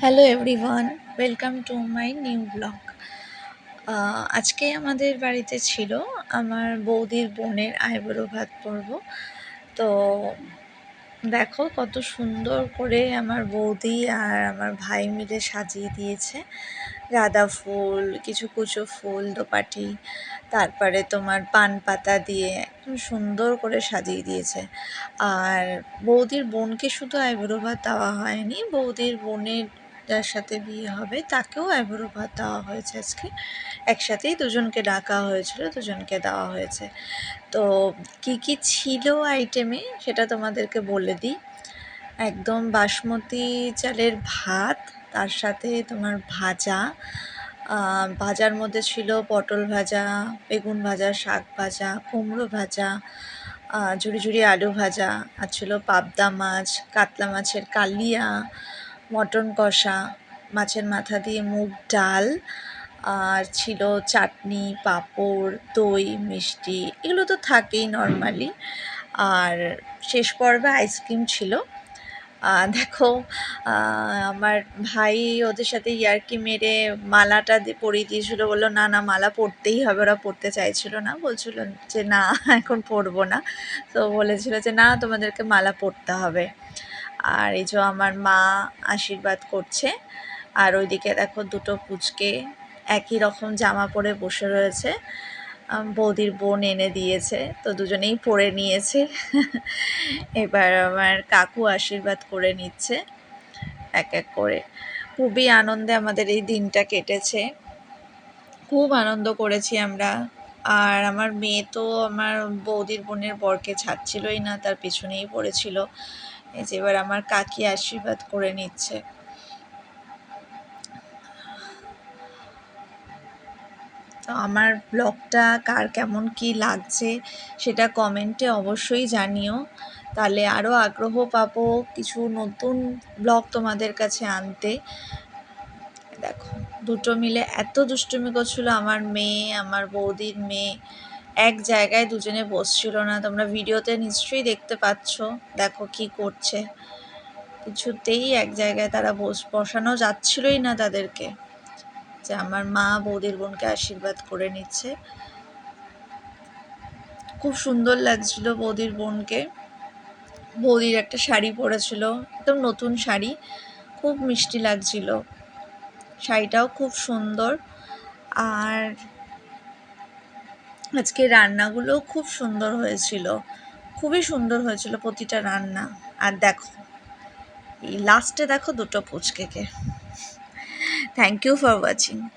Hello everyone welcome to my new blog আজকে আমাদের বাড়িতে ছিল আমার বৌদির বোনের আইবুড়ো ভাত পরব। তো দেখো কত সুন্দর করে আমার বৌদি আর আমার ভাই মিলে সাজিয়ে দিয়েছে। গাঁদা ফুল, কিছু কুচো ফুল, দোপাটি, তারপরে তোমার পান পাতা দিয়ে একদম সুন্দর করে সাজিয়ে দিয়েছে। আর বৌদির বোনকে শুধু আইবুড়ো ভাত দেওয়া হয়নি, বৌদির বোনের যার সাথে বিয়ে হবে, তাকেও আইবুড়ো ভাত দেওয়া হয়েছে আজকে। একসাথেই দুজনকে ডাকা হয়েছিল, দুজনকে দেওয়া হয়েছে। তো কি কি ছিল আইটেমে সেটা তোমাদেরকে বলে দিই। একদম বাসমতি চালের ভাত, তার সাথে তোমার ভাজা ভাজার মধ্যে ছিল পটল ভাজা, বেগুন ভাজা, শাক ভাজা, কুমড়ো ভাজা ঝুড়ি ঝুড়ি আলু ভাজা, আর ছিল পাবদা মাছ, কাতলা মাছের কালিয়া মটন কষা, মাছের মাথা দিয়ে মুগ ডাল, আর ছিল চাটনি, পাঁপড়, দই, মিষ্টি, এগুলো তো থাকেই নর্মালি আর শেষ পর্বে আইসক্রিম ছিল। দেখো আমার ভাই ওদের সাথে ইয়ার্কি মেরে মালাটা পরিয়ে দিয়েছিল। বলল, না না, মালা পরতেই হবে। ওরা পরতে চাইছিল না। বলছিল যে, না, এখন পরবো না। তো বলেছিল যে, না, তোমাদেরকে মালা পরতে হবে। আর এই যে আমার মা আশীর্বাদ করছে। আর ওইদিকে দেখো দুটো পুচকে একই রকম জামা পরে বসে রয়েছে। বৌদির বোন এনে দিয়েছে, তো দুজনেই পরে নিয়েছে। এবার আমার কাকু আশীর্বাদ করে নিচ্ছে, এক এক করে। খুবই আনন্দে আমাদের এই দিনটা কেটেছে। খুব আনন্দ করেছি আমরা। আর আমার মেয়ে তো আমার বৌদির বোনের বরকে ছাড়ছিলই না, তার পিছনেই পড়েছিল। এই যে এবার আমার কাকি আশীর্বাদ করে নিচ্ছে। তো আমার ব্লগটা কার কেমন কি লাগছে সেটা কমেন্টে অবশ্যই জানিও। তাহলে আরও আগ্রহ পাবো কিছু নতুন ব্লগ তোমাদের কাছে আনতে। দেখো, দুটো মিলে এত দুষ্টুমি করছিল আমার মেয়ে, আমার বৌদির মেয়ে। এক জায়গায় দুজনে বসছিল না। তোমরা ভিডিওতে নিশ্চয়ই দেখতে পাচ্ছ। দেখো কি করছে। কিছুতেই এক জায়গায় তারা বস, বসানো যাচ্ছিলই না তাদেরকে। যে আমার মা বৌদির বোনকে আশীর্বাদ করে নিচ্ছে। খুব সুন্দর লাগছিল বৌদির বোনকে। বৌদির একটা শাড়ি পরেছিল, একদম নতুন শাড়ি। খুব মিষ্টি লাগছিল। শাড়িটাও খুব সুন্দর। আর আজকে রান্নাগুলো খুব সুন্দর হয়েছিল। খুবই সুন্দর হয়েছিল প্রতিটা রান্না। আর দেখো, এই লাস্টে দেখো দুটো পুচকেকে। Thank you for watching